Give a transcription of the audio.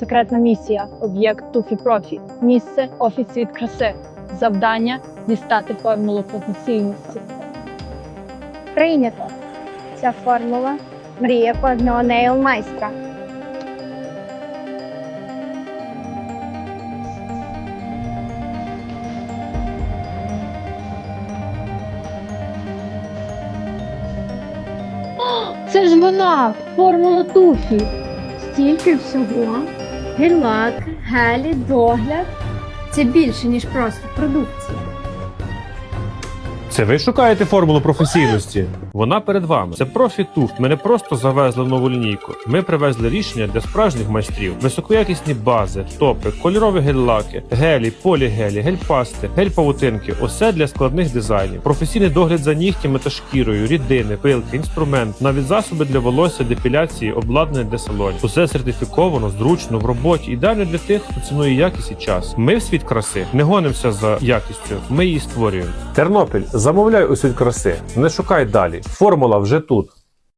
Секретна місія. Об'єкт Туфі Профі. Місце офіс від краси. Завдання дістати формулу професійності. Прийнято. Ця формула мрія кожного нейл-майстра. Це ж вона! Формула Туфі! Стільки всього. Гель-лак, гелі, догляд. Це більше, ніж просто продукція. Це ви шукаєте формулу професійності? Вона перед вами. Це профі туфт. Ми не просто завезли нову лінійку. Ми привезли рішення для справжніх майстрів. Високоякісні бази, топи, кольорові гель-лаки, гелі, полігелі, гель-пасти, гель-павутинки. Усе для складних дизайнів. Професійний догляд за нігтями та шкірою, рідини, пилки, інструмент, навіть засоби для волосся, депіляції, обладнання для салонів. Усе сертифіковано, зручно в роботі. Ідеально для тих, хто цінує якість і час. Ми в світ краси не гонимося за якістю. Ми її створюємо. Тернопіль, замовляй усюдь краси. Не шукай далі. Формула вже тут.